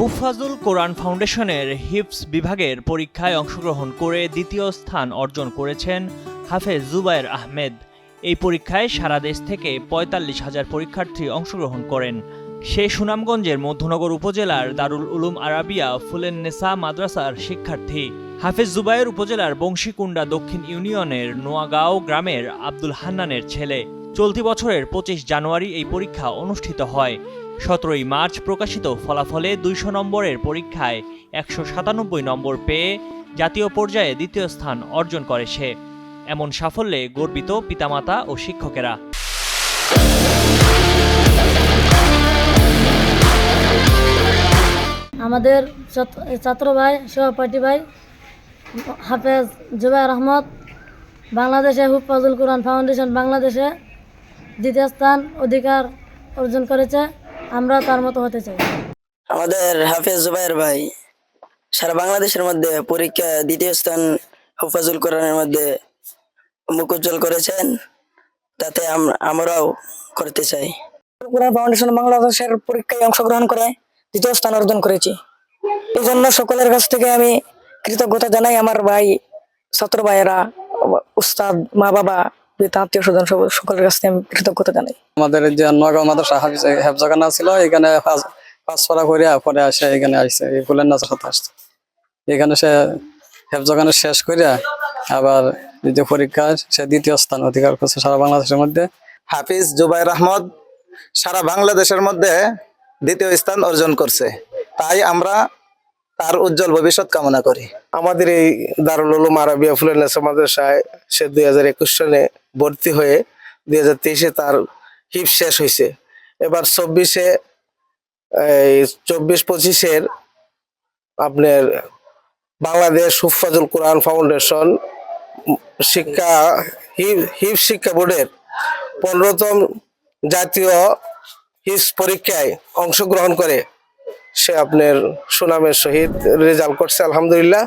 হুফাজুল কোরআন ফাউন্ডেশনের হিপস বিভাগের পরীক্ষায় অংশগ্রহণ করে দ্বিতীয় স্থান অর্জন করেছেন হাফেজ জুবায়ের আহমেদ। এই পরীক্ষায় সারা দেশ থেকে পঁয়তাল্লিশ হাজার পরীক্ষার্থী অংশগ্রহণ করেন। সে সুনামগঞ্জের মধ্যনগর উপজেলার দারুল উলুম আরাবিয়া ফুলেন নেসা মাদ্রাসার শিক্ষার্থী। হাফেজ জুবায়ের উপজেলার বংশীকুণ্ডা দক্ষিণ ইউনিয়নের নোয়াগাঁও গ্রামের আব্দুল হান্নানের ছেলে। চলতি বছরের পঁচিশ জানুয়ারি এই পরীক্ষা অনুষ্ঠিত হয়। সতেরোই মার্চ প্রকাশিত ফলাফলে দুইশো নম্বরের পরীক্ষায় একশো সাতানব্বই নম্বর পেয়ে জাতীয় পর্যায়ে দ্বিতীয় স্থান অর্জন করে সে। এমন সাফল্যে গর্বিত পিতামাতা ও শিক্ষকেরা। আমাদের ছাত্র- ভাই, সহপাঠী ভাই, হাফেজ জুবাইর আহমদ, বাংলাদেশে হুফাজুল কোরআন ফাউন্ডেশন বাংলাদেশে দ্বিতীয় স্থান অধিকার অর্জন করেছে আমরা তার মতো হতে চাই। আমাদের হাফেজ জুবাইর ভাই সারা বাংলাদেশের মধ্যে পরীক্ষা দ্বিতীয় স্থান হুফাজুল কোরআনের মধ্যে মুখ উজ্জ্বল করেছেন তাতে আম- আমরাও করতে চাই। কোরআন ফাউন্ডেশন বাংলাদেশের পরীক্ষায় অংশগ্রহণ করে দ্বিতীয় স্থান অর্জন করেছি। এই জন্য সকলের কাছ থেকে আমি কৃতজ্ঞতা জানাই আমার ভাই ছাত্র ভাইয়েরা উস্তাদ মা বাবা আত্মীয় স্বজন সকলের কাছ আমি কৃতজ্ঞতা জানাই। আমাদের যে নগাঁও মাদ্রাসা হেফজাখানা ছিল এখানে পাঁচ পাঁচ পড়া করে পরে আসে এখানে আসছে এই ফুলের নাচের সাথে আসছে। এখানে সে হেফজাখানা শেষ করিয়া আবার দ্বিতীয় পরীক্ষা সে দ্বিতীয় স্থান অধিকার করছে সারা বাংলাদেশের মধ্যে। হাফিজ জুবাইর আহমদ সারা বাংলাদেশের মধ্যে দ্বিতীয় স্থান অর্জন করছে। তাই আমরা তার উজ্জ্বল ভবিষ্যৎ কামনা করি। আমাদের এই দারুল উলুম আরাবিয়া ফুলেনেসা মাদ্রাসায় সে দুই হাজার একুশ সালে ভর্তি হয়ে দুই হাজার তেইশে তার হিপ শেষ হয়েছে। এবার চব্বিশে, এই চব্বিশ পঁচিশের আপনার বাংলাদেশ হুফাজুল কোরআন ফাউন্ডেশন শিক্ষা হিপ হিপ শিক্ষা বোর্ডের পনেরোতম জাতীয় হিপস পরীক্ষায় অংশগ্রহণ করে। সে আপনার সুনামের সহিত রেজাল্ট করছে আলহামদুলিল্লাহ।